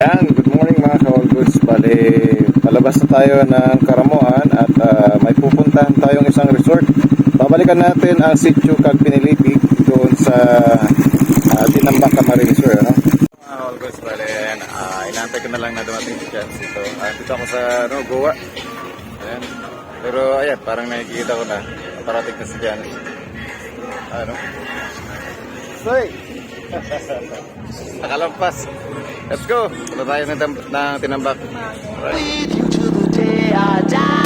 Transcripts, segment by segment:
Yan, good morning mga ka-all-goods. Bali, palabas na tayo ng Karamuan at ah, may pupuntahan tayong isang resort. Babalikan natin ang Sitio Cagpinilipig doon sa uh, Tinambak Camarines Sur. Ano? Mga all-goods, bali, yan. Uh, inaantay ko na lang na dumating si Chance dito. Uh, dito ako sa ano, Goa. Ayan. Pero ayan, parang nakikita ko na. Parating na si Chance. Ano? Soy! Nakalampas. Let's go. Punta tayo ng, ng tinambak. Alright. with you to the day I die.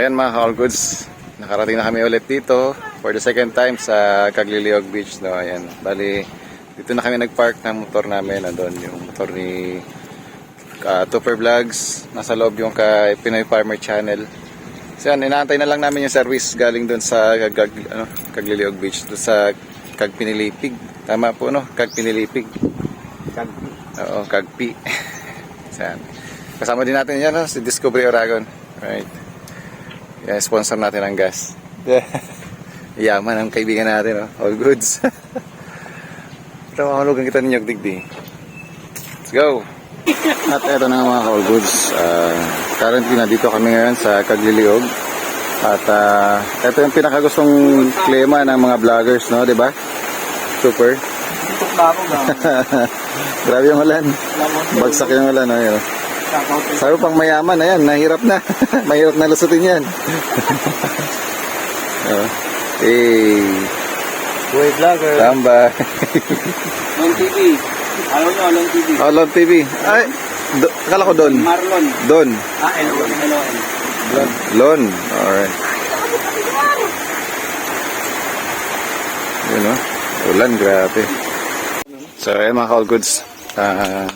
Ayan mga all goods. Nakarating na kami ulit dito for the second time sa Cagliliog Beach. No? Ayan. Bali, dito na kami nag-park ng motor namin. Nandun yung motor ni uh, Tupper Vlogs. Nasa loob yung kay Pinoy Farmer Channel. So yan, inaantay na lang namin yung service galing doon sa Gag, ano, Cagliliog Beach. Doon sa Kagpinilipig. Tama po, no? Kagpinilipig. Kagpi. Oo, Kagpi. so, yan. Kasama din natin yan, no? si Discovery Oragon. Right. Yan, sponsor natin ang gas. Yaman ang kaibigan natin, no? All goods. Ito, mahulugan kita ninyo, digdi. Let's go! At ito na nga mga all goods. Uh, currently, nandito kami ngayon sa Kagliliog. At uh, ito yung pinakagustong klima ng mga vloggers, no? Di ba? Super. Tutok na ako? Grabe yung ulan. Bagsak yung ulan, no? Yun. Sabi pang mayaman, ayan, nahirap na. Mahirap na lusutin yan. oh. Eh, Boy vlogger. tamba. Long TV. Ayaw nyo, Long TV. oh, Lord TV. Ay, do, akala ko Don. Marlon. Don. Ah, Elon. Elon. Lon. Alright. Yun, no? Ulan, grabe. So, ayan mga call goods. Ah,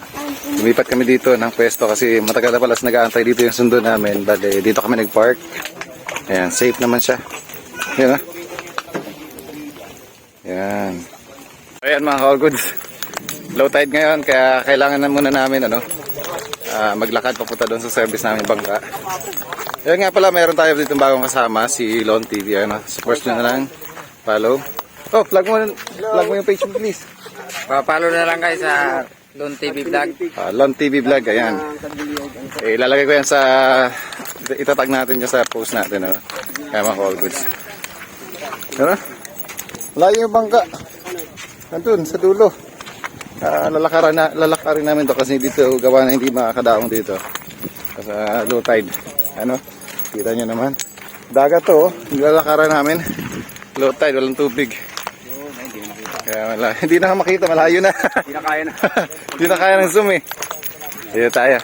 lumipat kami dito ng pwesto kasi matagal na pala nag-aantay dito yung sundo namin. Bale, dito kami nag-park. Ayan, safe naman siya. Yan, ha? Yan. Ayan mga call goods. Low tide ngayon, kaya kailangan na muna namin, ano, ah, maglakad papunta doon sa service namin bangka. Yan nga pala, meron tayo dito bagong kasama, si Lon TV. Ano, support nyo na lang. Follow. Oh, plug mo, plug mo yung page mo, please. Papalo na lang guys sa Don TV Vlog. Ah, Lon TV Vlog, ayan. Eh, ilalagay ko yan sa, itatag natin yan sa post natin. Ano? Kaya mga call goods. Ano? Layo yung bangka. Nandun, sa dulo. Ah, lalakaran, na, lalakarin namin to kasi dito gawa na hindi makakadaong dito. Kasi ah, low tide. Ano? Kita nyo naman. Dagat to, oh. lalakaran namin. Low tide, walang tubig. Kaya wala, hindi na makita, malayo na. Hindi na kaya na. Hindi na kaya ng zoom eh. Dito tayo.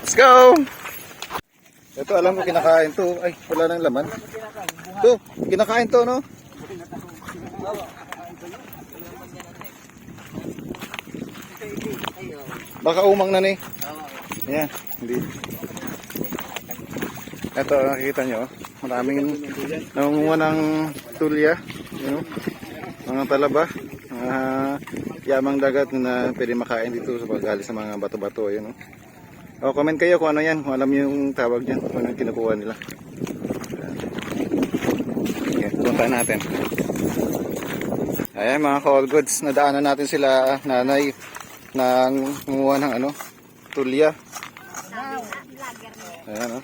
Let's go! Ito alam ko kinakain to. Ay, wala nang laman. To, kinakain to no? Baka umang na ni. Ayan, hindi. Ito, nakikita nyo. Maraming nangunguha ng tulya. You know? Mga talaba. Mga yamang dagat na pwede makain dito sa paggali sa mga bato-bato. Yun, no? O, comment kayo kung ano yan. Kung alam yung tawag niyan. Kung ano kinukuha nila. Okay, punta natin. Ayan mga call goods. Nadaanan natin sila nanay ng nguha ng ano, tulya. Ayan o.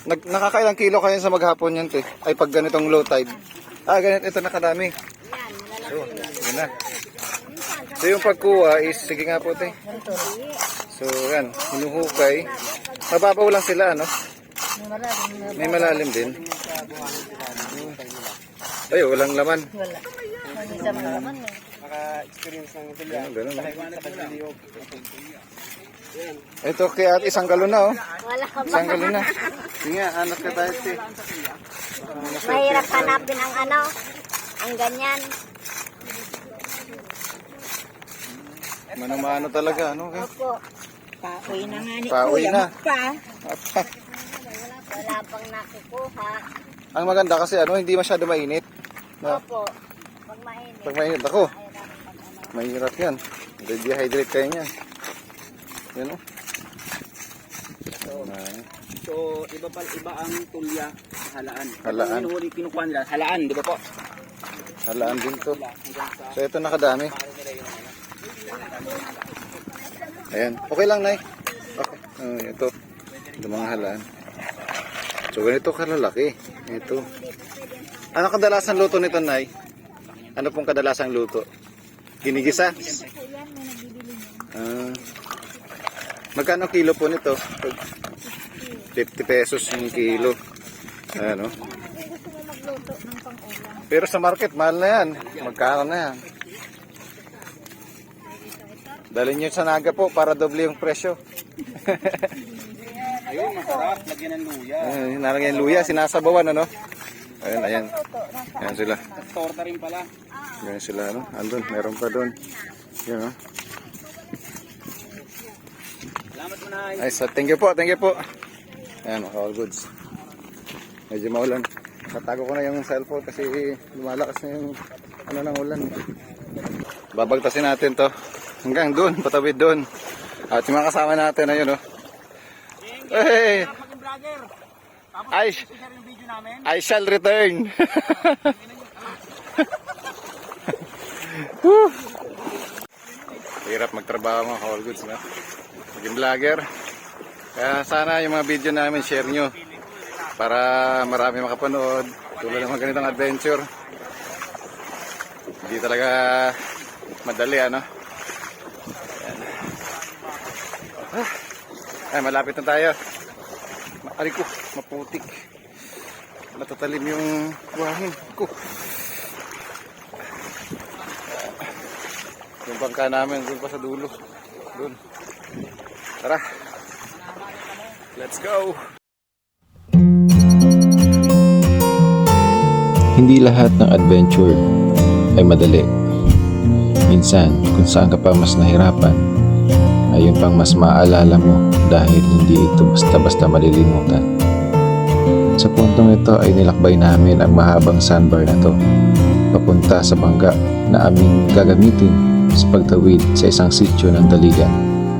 Nag, nakakailang kilo kayo sa maghapon yan, te? Ay, pag ganitong low tide. Ah, ganito, ito nakadami. So, yun na. So, yung pagkuha is, sige nga po, te. So, yan, hinuhukay. Mababaw lang sila, ano? May malalim din. Ay, walang laman. Naka-experience ng tulya. Ganun, ganun. no? Sa Kagliliog. Ito, kaya at isang galon na, oh. Wala ka ba? Isang galon na. Sige nga, anak ka tayo, te. Mahirap hanapin ang ano, ang ganyan. Mano-mano talaga, ano? eh? Opo. Pauwi na nga ni Pauwi na. Pa. Wala pang nakukuha. Ang maganda kasi, ano, hindi masyado mainit. Na, Opo. Pag mainit. pag mainit ako. Mahirap ano. Yan. Dehydrate kayo niyan. Yan o. Ayan. So, iba pa iba ang tulya sa halaan. Halaan. Ang hinuhuli, kinukuha nila. Halaan, di ba po? Halaan din to. So ito nakadami. Ayan. Okay lang, Nay. Okay. Oh, ito. Ito mga halaan. So ganito kalalaki. Ito. Ano kadalasan luto nito, Nay? Ano pong kadalasang luto? Ginigisa? Ah. magkano kilo po nito? 50 pesos yung kilo. Ano? Pero sa market, mahal na yan. Magkano na yan? Dali nyo sa naga po para doble yung presyo. Ayun, masarap. Lagyan ng luya. Nalagyan yung luya, sinasabawan ano? Ayan, ayan. Ayan sila. Torta rin pala. Ayan sila, ano? Andun, meron pa doon. Yan, oh. Salamat mo na. Ay, so, thank you po, thank you po. Ayan, mga all goods. Medyo maulan. Katago ko na yung cellphone kasi lumalakas na yung ano ng ulan. Babagtasin natin to. Hanggang doon, patawid doon. At yung mga kasama natin, ayun oh. Hey! I, I shall return. Hirap magtrabaho mga all goods na. Maging vlogger. Kaya sana yung mga video namin share nyo para marami makapanood tulad ng mga ganitong adventure. Hindi talaga madali ano. Ayan. Ah. Ay, malapit na tayo. Aray ko, maputik. Matatalim yung buhangin ko. Yung bangka namin, doon pa sa dulo. Doon. Tara. Let's go. Hindi lahat ng adventure ay madali. Minsan, kung saan ka pa mas nahirapan, ay yun pang mas maaalala mo dahil hindi ito basta-basta malilimutan. Sa puntong ito ay nilakbay namin ang mahabang sandbar na to, papunta sa bangga na aming gagamitin sa pagtawid sa isang sityo ng daligan,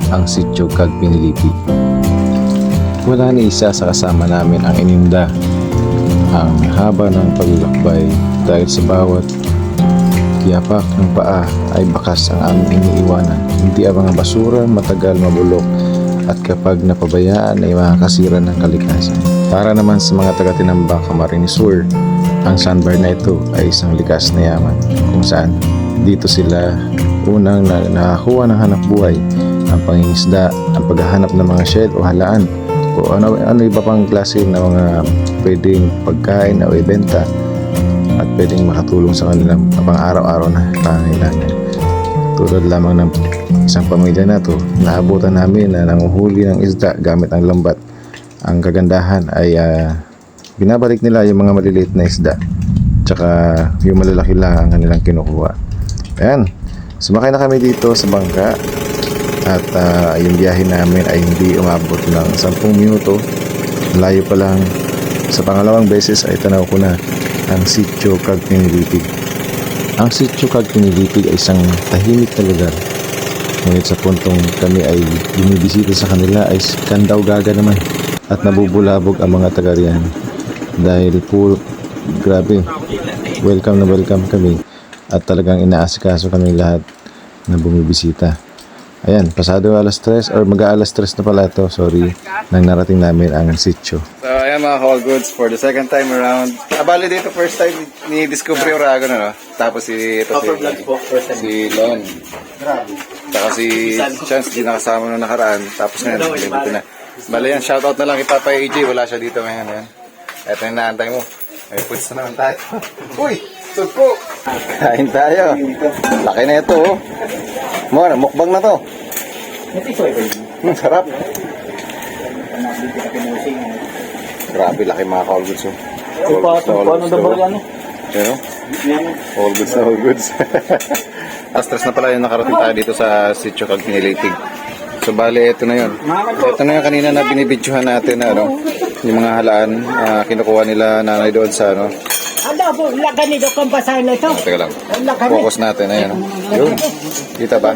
ang sityo Kagpinilipi. Wala ni isa sa kasama namin ang ininda ang haba ng paglalakbay dahil sa bawat yapak ng paa ay bakas ang aming iniiwanan. Hindi ang mga basura matagal mabulok at kapag napabayaan ay makakasira ng kalikasan. Para naman sa mga taga-tinambang Camarines ang sandbar na ito ay isang likas na yaman kung saan dito sila unang na nakakuha ng hanap buhay ang pangingisda, ang paghahanap ng mga shed o halaan o ano, ano iba pang klase ng mga pwedeng pagkain o ibenta at pwedeng makatulong sa kanilang pang araw-araw na pangangailangan. Tulad lamang ng isang pamilya na to, naabutan namin na nanguhuli ng isda gamit ang lambat. Ang kagandahan ay ah, binabalik nila yung mga maliliit na isda tsaka yung malalaki lang ang kanilang kinukuha. Ayan, sumakay na kami dito sa bangka at ah, yung biyahe namin ay hindi umabot ng 10 minuto. Layo pa lang. Sa pangalawang beses ay tanaw ko na ang sitio Kagpinilitig. Ang sitio Kagpinilitig ay isang tahimik na lugar. Ngunit sa puntong kami ay bumibisita sa kanila ay kandaw gaga naman at nabubulabog ang mga taga riyan. Dahil po, grabe, welcome na welcome kami at talagang inaasikaso kami lahat na bumibisita. Ayan, pasado alas 3 or mag-aalas 3 na pala ito, sorry, nang narating namin ang sitio. So, ayan mga whole goods for the second time around. Abali dito first time ni Discovery Oragon, ano? Tapos si, ito si, si Lon. Saka si Chance, di nakasama nung nakaraan. Tapos ngayon, limit na. Bali yan, shoutout na lang kay Papa AJ. Wala siya dito ngayon. Ayan. Ito yung naantay mo. May puts na naman tayo. Uy! Sugpo! Kain tayo. Laki na ito, oh. Mukbang na to. Hmm, sarap. Grabe, laki mga call goods, oh. All goods na all goods, oh. Yan, oh. All goods na all goods. Astras na pala yung nakarating tayo dito sa Sitio Cagpinilitig. So bali, ito na yun. Ito na yung kanina na binibidyohan natin na ano, yung mga halaan, ah, kinukuha nila nanay doon sa ano, labo, lagan nito kung basahin na ito. Teka lang. Focus natin. Ayan. Yun. Kita ba?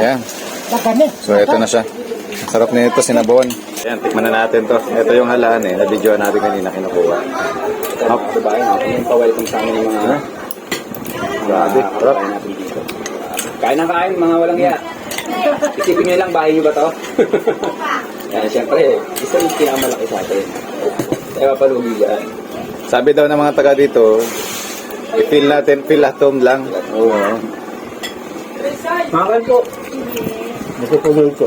Ayan. So, ito na siya. Sarap na ito, sinabon. Ayan, tikman na natin to. Ito yung halaan eh. Na-video natin kanina kinukuha. Hop. Diba? Yung pa-welcome sa amin yung mga... Grabe. Sarap. Kain na kain, mga walang iya. Isipin nyo lang, bahay nyo ba to? Yan, syempre, isa yung pinakamalaki sa atin. Kaya papalugi yan. Sabi daw ng mga taga dito, i-feel natin, feel at home lang. Oo. Makan po. Nagpupulol ko.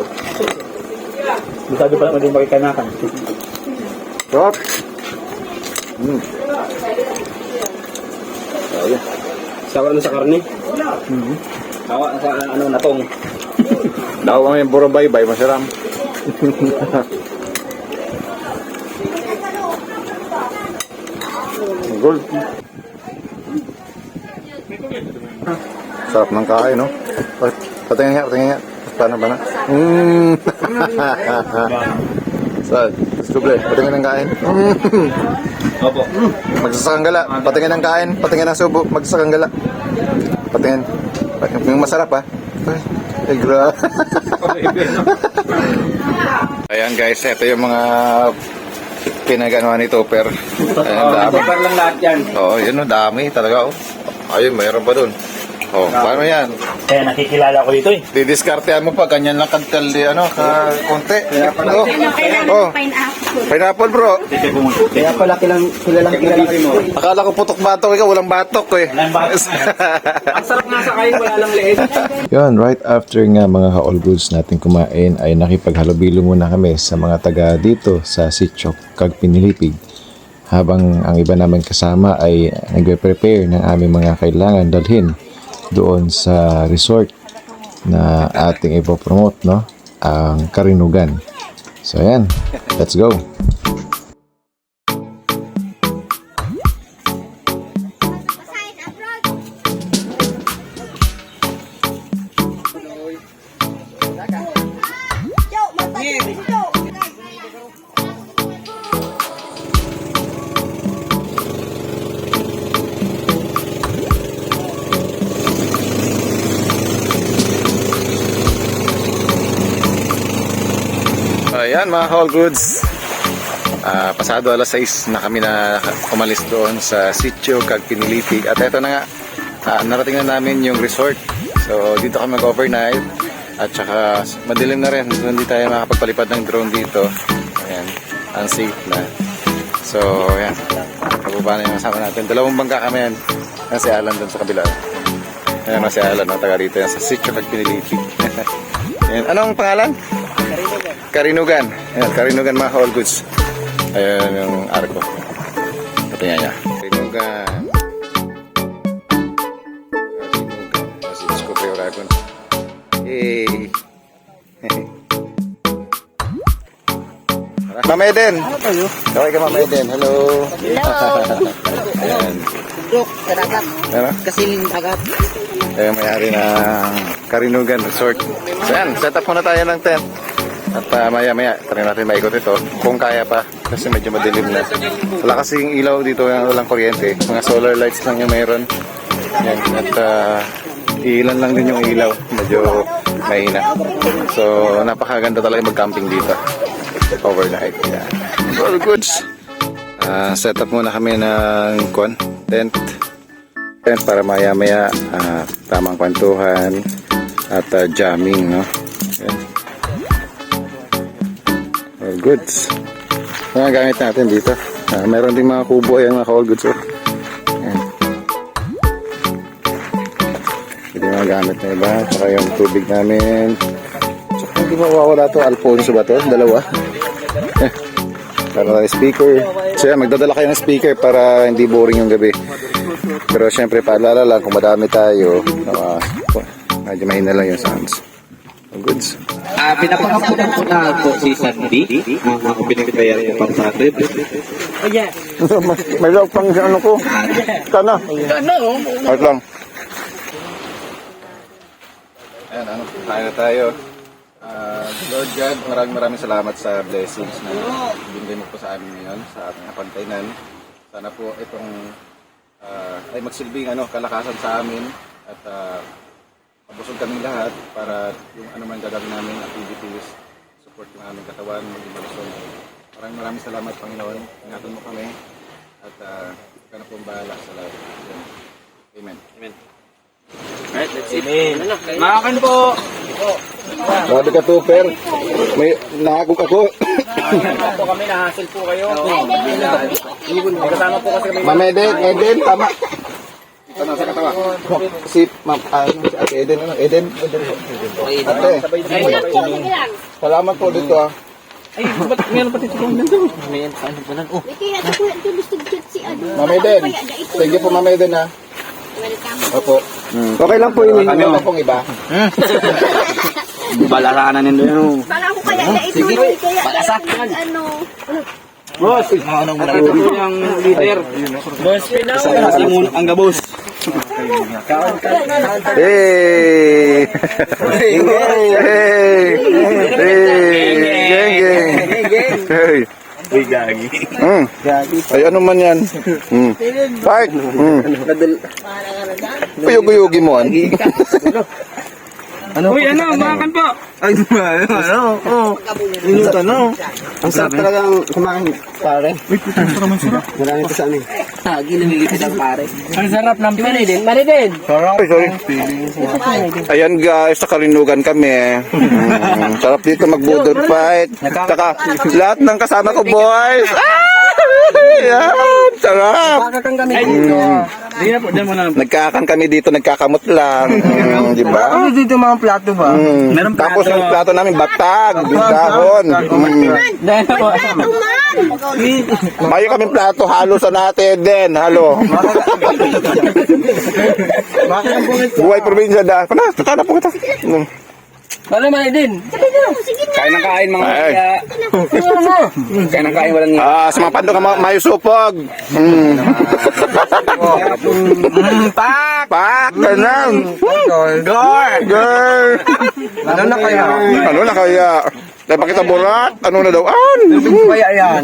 Masyado pa naman din makikanakan. Sarap. Mm. Sawa na sa karne? Mm-hmm. Sawa na sa ano, natong. Daw kami puro bye-bye, masarap. Gold. Sarap ng kain, no? Pat- Patingin nga, patingin nga. Paano ba na? Mm. Saan? Suble, patingin ng kain. Opo. Magsasakang gala. Patingin ng kain. Patingin ng subo. Magsasakang gala. Patingin. Yung masarap ha. Ay, ay gra. Ayan guys, ito yung mga pinaganoan ni Topper. Ayan, dami. Super lang lahat yan. Oo, yun o, dami talaga oh. Ayun, mayroon pa dun. Oh, paano yan? Kaya nakikilala ko dito eh. Didiskartehan mo pa, ganyan lang kadkal di ano, ka konti. Oh, oh, pineapple bro. Kaya pala kilang, kilalang kilala mo. Akala ko putok batok, ikaw walang batok eh. Ang sarap nga sa kain, wala lang leeg. Yun, right after nga mga ka-all goods natin kumain ay nakipaghalubilo muna kami sa mga taga dito sa Sitio Kag Pinilipig. Habang ang iba naman kasama ay nagpe-prepare ng aming mga kailangan dalhin doon sa resort na ating ipopromote, no? Ang Karinugan. So, ayan. Let's go. Whole goods. Ah, pasado alas 6 na kami na umalis doon sa Sitio Kag Pinilitig. At eto na nga, ah, narating na namin yung resort. So dito kami mag-overnight. At saka madilim na rin. So, hindi tayo makapagpalipad ng drone dito. Ayan, unsafe na. So ayan, pababa na yung kasama natin. Dalawang bangka kami yan. Yan si Alan doon sa kabila. Ayan na si Alan, taga rito yan sa Sitio Kag Pinilitig. Ayan, anong pangalan? Karinugan. Ayan, Karinugan mga all goods. Ayan yung arko. Patingnan niya. Karinugan. Karinugan. Kasi Discovery Oragon. Yay! Mama Eden! Ano kayo? Okay ka Mama Eden. Hello! Hello. Ayan. Dok, sarap. Ano? Kasiling agap. Ayan, may-ari ng Karinugan Resort. So yan, set up muna tayo ng tent. At uh, maya maya, try natin maikot ito. Kung kaya pa, kasi medyo madilim na. Wala kasing ilaw dito, yung walang kuryente. Mga solar lights lang yung mayroon. Yan, at uh, ilan lang din yung ilaw. Medyo mahina. So, napakaganda talaga mag-camping dito. Overnight. Yan. All goods. Ah, set up muna kami ng kon, tent tent para maya maya ah, tamang kwentuhan at ah, jamming no goods mga gamit natin dito Ah, meron ding mga kubo yan mga all goods oh. Yan. Ito yung mga gamit na iba saka yung tubig namin saka hindi mawawala to Alfonso ba to? dalawa eh, para tayo speaker so yan magdadala kayo ng speaker para hindi boring yung gabi pero syempre paalala lang kung madami tayo, uh, medyo mahina lang yung sounds. Goods. Ah, pinapakapunan ko na po si Sandy, ang mga pinagbayar ko pang sa trip. May log pang ano ko. Kana. Kana Wait lang. Ayan, ano, kaya na tayo. Ah, Lord God, maraming maraming salamat sa blessings na binigay mo po sa amin ngayon, sa ating kapantaynan. Sana po itong ah, ay magsilbing ano, kalakasan sa amin at uh, mabusog kaming lahat para yung ano man gagawin namin activities, support yung aming katawan, maging malusog. Maraming maraming salamat Panginoon. Ingatan mo kami at uh, ka na pong bahala sa lahat. Yan. Amen. Alright, that's it. Makakan po! Grabe ka, Tupper. May nakagok ako. po kami, nahasil po kayo. May kasama po kasi kami. Ma'am Eden, Eden, tama. Ano, sa katawa? Si, ma'am, ah, si Ate Eden, ano? Eden? Ate, salamat po dito ah. Kaya ako ito gusto si ano. Ma'am Eden, thank you po Ma'am Eden ah. Welcome. Opo. Okay lang po yun. Kami pa pong iba. Balasakanan nito yun. Para ko kaya na ito. Kaya ano. Boss! Anong yung leader? Boss, ang gabos. Hey! Hey! Hey! Geng, geng! Hey! Uy, gagi. Mm. Ay, ano man yan? Mm. Park! Mm. Puyog-uyugi mo an. Uy, ano, makakan po! Ay, ano? Oo. Minut ano? Ang sarap talagang kumain, pare. Uy, puto naman sarap. Marami pa sa amin. Hagi, namilipid ang pare. Ang sarap ng pinay din. Mali din! Ay, sorry. Ayan guys, sa Kalinugan kami. Mm, sarap dito mag-budol fight. Tsaka lahat ng kasama ko boys. Ah! Yan, sarap. Kami. Na. Nagkakan kami dito, nagkakamot lang. Mm, di ba? Ano dito mga plato ba? Mm. Tapos ang plato namin batag, dahon. Mm. Mayo kami plato, halo sa natin din, halo. Buhay probinsya da. Pana, kana po kita. Wala mali din. Kain ng kain mga Ay. kaya. Kain ng kain walang Ah, sa mga pando ka ma- mayo supog. Mm. Pak! Pak! Ganun! Gar! Gar! Ano na kaya? Ano na kaya? Dahil pakita burat? Ano na daw? An? Kaya yan.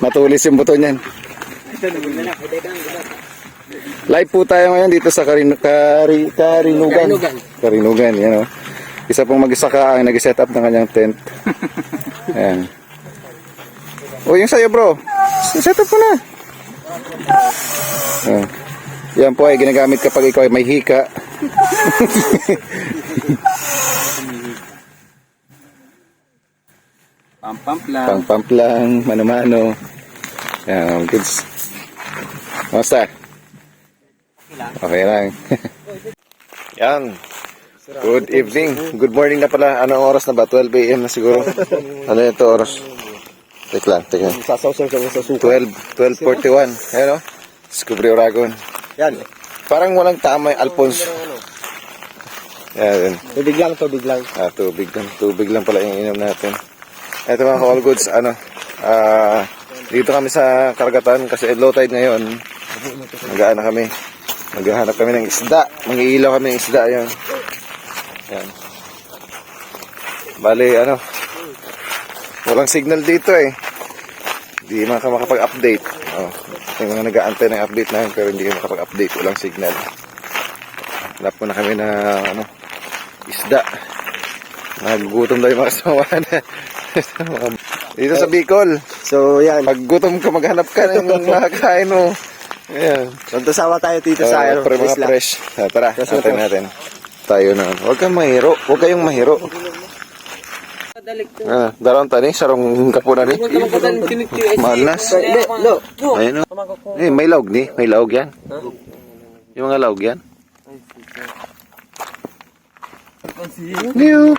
Matulis yung buto niyan. Live po tayo ngayon dito sa Karin Kari Karinugan. Karinugan, yan o. Isa pong mag-isaka ang nag-set up ng kanyang tent. Ayan. O, yung sa'yo bro. Set up mo na. Ayan. Yan po ay ginagamit kapag ikaw ay may hika. Pam-pam lang. Pang-pump lang, mano-mano. Ayan, kids. Kamusta? Okay lang. Yan. Good evening. Good morning na pala. Anong oras na ba? 12 a.m. na siguro. Ano ito oras? Tek lang, tek lang. Sasawsaw sa suka. 12, 12.41. Ayan o. Discovery Oragon. Yan. Parang walang tama yung Alphonse. Yan. Tubig lang, tubig lang. Ah, tubig lang. Tubig lang pala yung inom natin. Ito mga all goods, ano, ah, dito kami sa karagatan kasi low tide ngayon. Nagaan na kami. Maghahanap kami ng isda. Mangiilaw kami ng isda yan. Yan. Bali, ano, walang signal dito eh. Hindi man ka makapag-update. Oh, may mga nag-aantay ng update namin pero hindi ka makapag-update. Walang signal. Hanap mo na kami na, ano, isda. Nagugutom daw yung mga kasama na. Dito sa Bicol. So, yan. Pag gutom ka, maghanap ka ng makakain mo. Ayan. Nagtasawa tayo dito Uh, sa ano, pre mga fresh. Ah, tara, natin na natin. Tayo na. Huwag kang mahiro. Huwag kayong mahiro. Ah, daron tani, sarong kapuna ni. Malas. Hindi, no. Ayun o. Eh, may laog ni. May laog yan. Yung mga laog yan. Niyo.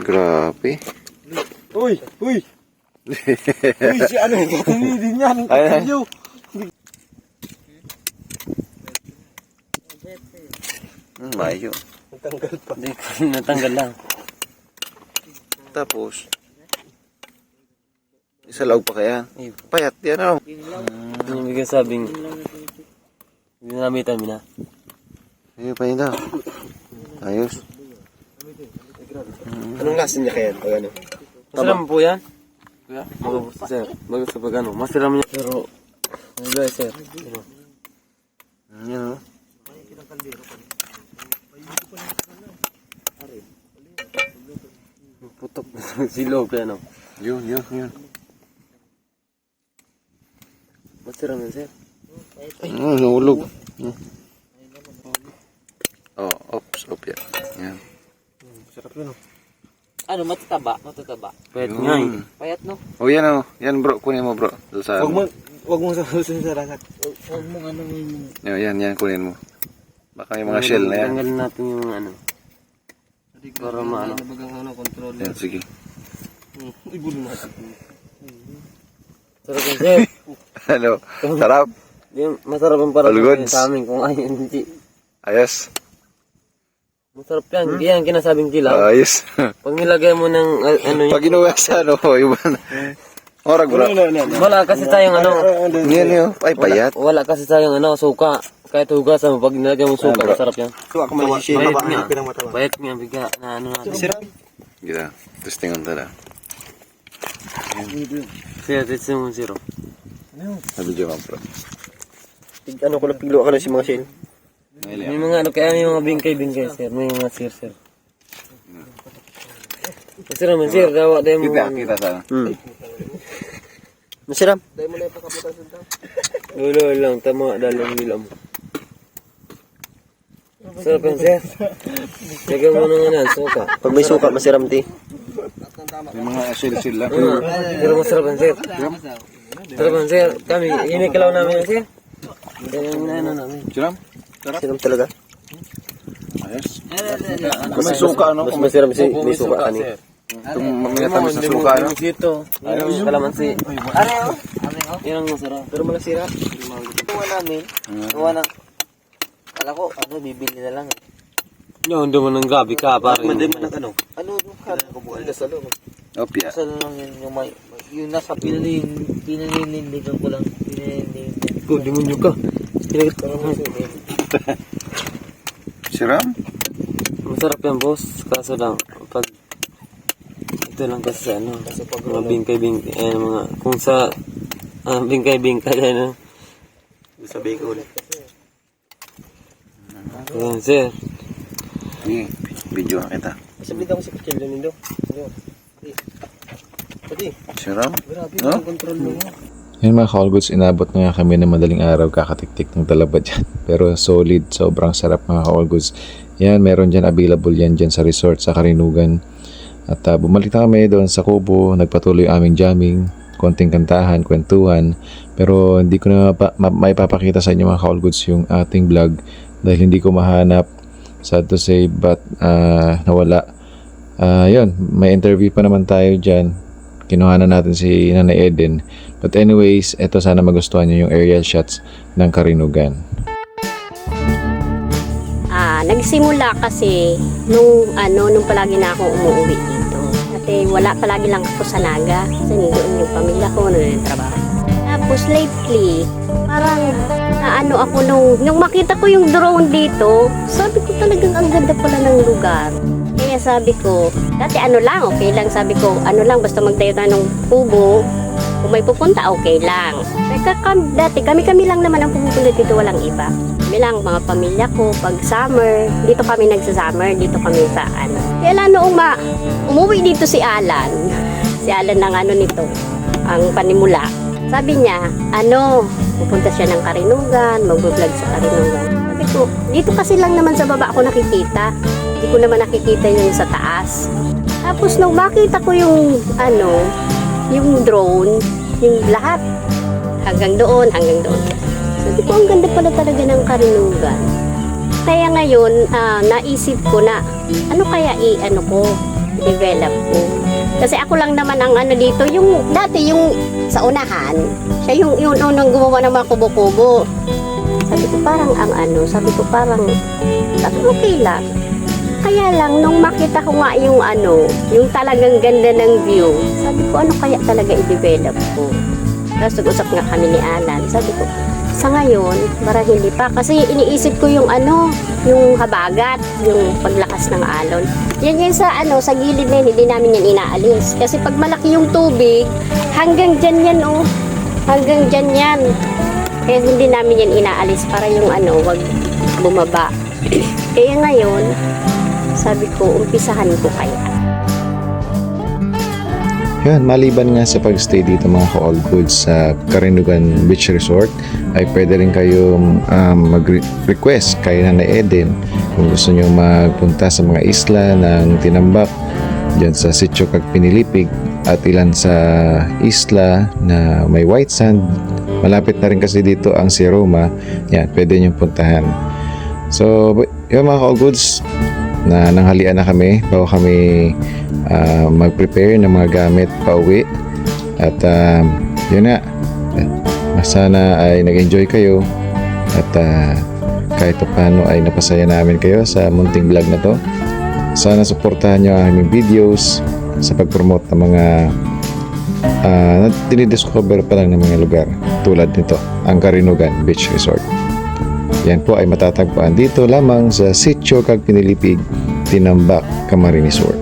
Grabe. Uy, uy. Uy, si ano, din yan. Ayan. Hmm, mayo. Natanggal pa. Natanggal lang. Tapos, isa laog pa kaya? Payat, yan ano? Yung bigay sabing, hindi namin kami na. Ayun pa yun daw. Ayos. Anong lasa niya kaya? O ano? Masiram po yan. Kuya, mag sir, mag sa pag ano, masiram niya. Pero, ano guys sir, ano, Yan o. putok silog kaya ano. Yun, yun, yun. Masiram yan sir. Oh, nahulog. Hmm. Oh, ops, op yan. Yan. Ano, matataba? Matataba. Pwede nga eh. Yun. Payat, no? Oh, yan o. Yan bro, kunin mo bro. Doon sa... Huwag mo, huwag mo sa susunod sa rakat. Huwag mong ano yung... Yan, yan, yan, kunin mo. Baka yung mga shell na yan. Tanggalin natin yung ano. Para maano. Yan, sige. Sarap yan sir. Ano? Sarap? Yung masarap ang para All goods. sa amin kung ay hindi. Ayos? Masarap yan. Hindi yan kinasabing kilaw. Ayos. Pag nilagay mo ng uh, ano Pag inuwi sa ano, iba na. Orag bro. Wala kasi tayong ano. Yan yun. Ay, payat. Wala kasi tayong ano, suka. Kahit hugasan mo, pag nilagay mo suka, masarap yan. So ako may. Bayad Maba, nga. Bayat nga, biga na ano natin. Sirap. Gila. Testing on tala. Kaya, tits mo zero. Sabi dyan bro. Ano ko na pilo ka na si mga shell. May mga ano, kaya may mga bingkay-bingkay, sir. May mga sir, sir. Sir naman, sir, dawa tayo mo. Kita, kita sana. Masiram. Ulo lang, tama, dalang nilam. Sarap yan, sir. Lagyan mo ng ano, suka. Pag may suka, masiram ti. May mga shell-shell lang. Ano, pero masarap yan, sir. Sarap yan, sir. Kami, inikilaw namin yan, sir. Ganyan na ano namin. Siram? Siram talaga. Ayos. Kung may suka, ano? Mas masiram si may suka kani. Kung mamaya tamis sa suka, ano? Dito. Ano, kalamansi. Areho? Areho? Yan ang masarap. Pero malasira. Gawa namin. Gawa ng... Kala ko, ano, bibili na lang. eh. Yung hindi mo nang gabi ka, pare. Madali man ang ano. Ano, yung kala ko buwan. Opya. Sa lang yun, yung may... Yung nasa pinanin, pinaninindigan ko lang. Pinaninindigan. Kung demonyo ka. Siram? Masarap yan, boss. Kaso lang, pag ito lang kasi sa ano, mga bingkay-bingkay, eh, mga, kung sa ah, bingkay-bingkay, ano, Sa Bicol. Ayan, sir. Sige, video na kita. Sabi daw si Kuchel nindo. Siram? No? Yun mga call goods, inabot na nga kami ng madaling araw kakatiktik ng talaba dyan. Pero solid, sobrang sarap mga call goods. Yan, meron dyan available yan dyan sa resort sa Karinugan. At ah, bumalik na kami doon sa Kubo, nagpatuloy aming jamming, konting kantahan, kwentuhan. Pero hindi ko na mapa, ma, maipapakita sa inyo mga call goods yung ating vlog dahil hindi ko mahanap. Sad to say, but ah, nawala. Ah, yun, may interview pa naman tayo dyan kinuha na natin si Nanay Eden. But anyways, eto sana magustuhan nyo yung aerial shots ng Karinugan. Nagsimula kasi nung ano nung palagi na ako umuwi dito. Kasi wala palagi lang ako sa Naga. Kasi doon yung pamilya ko, noon yung trabaho. Tapos lately, parang naano ako nung, nung makita ko yung drone dito, sabi ko talagang ang ganda pala ng lugar. Kaya sabi ko, dati ano lang, okay lang. Sabi ko, ano lang, basta magtayo tayo ng kubo. Kung may pupunta, okay lang. Teka, kam, dati kami-kami lang naman ang pumupunta dito, walang iba. Kami lang, mga pamilya ko, pag summer, dito kami nagsa-summer, dito kami sa ano. Kaya noong ma, umuwi dito si Alan, si Alan ng ano nito, ang panimula. Sabi niya, ano, pupunta siya ng Karinugan, mag-vlog sa Karinugan. Sabi ko, dito kasi lang naman sa baba ako nakikita. Hindi ko naman nakikita yung sa taas. Tapos nung makita ko yung, ano, yung drone, yung lahat, hanggang doon, hanggang doon. Sabi ko, ang ganda pala talaga ng Karinugan. Kaya ngayon, ah, naisip ko na, ano kaya i-ano ko, develop ko. Kasi ako lang naman ang ano dito, yung dati yung sa unahan, siya yung yung unang gumawa ng mga kubo-kubo. Sabi ko parang ang ano, sabi ko parang sabi ko, okay lang. Kaya lang, nung makita ko nga yung ano, yung talagang ganda ng view, sabi ko, ano kaya talaga i-develop ko? Tapos nag-usap nga kami ni Alan. Sabi ko, sa ngayon, para hindi pa. Kasi iniisip ko yung ano, yung habagat, yung paglakas ng alon. Yan yan sa ano, sa gilid na hindi namin yan inaalis. Kasi pag malaki yung tubig, hanggang dyan yan oh. Hanggang dyan yan. Kaya hindi namin yan inaalis para yung ano, wag bumaba. Kaya ngayon, sabi ko, umpisahan ko kaya. Yan, maliban nga sa pagstay dito mga ka-all goods sa Karinugan Beach Resort, ay pwede rin kayong um, mag-request kay Nanay Eden kung gusto nyo magpunta sa mga isla ng Tinambak dyan sa Sitio Kagpinilipig at ilan sa isla na may white sand. Malapit na rin kasi dito ang si Roma. Yan, pwede nyo puntahan. So, yun mga ka-all goods, na nanghalian na kami bago kami ah, mag-prepare ng mga gamit pa uwi. At ah, yun na sana ay nag-enjoy kayo. At ah, kahit pa paano ay napasaya namin kayo sa munting vlog na to. Sana suportahan nyo ang aming videos sa pag-promote ng mga uh, na dinidiscover pa lang ng mga lugar tulad nito ang Karinugan Beach Resort yan po ay matatagpuan dito lamang sa Sitio Kag Pinilipig, Tinambak, Camarines Sur.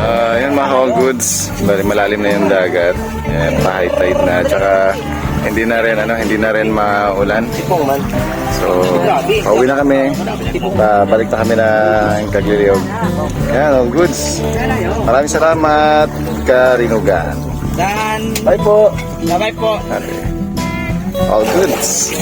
Ah, yun mga all goods. Bali malalim na yung dagat. Ayan, pa-high tide na. Tsaka hindi na rin ano, hindi na rin maulan. So, pauwi na kami. Babalik na kami ng Kagliliog. Yan, all goods. Maraming salamat, Karinugan. Dan, Bye po. bye po. All goods.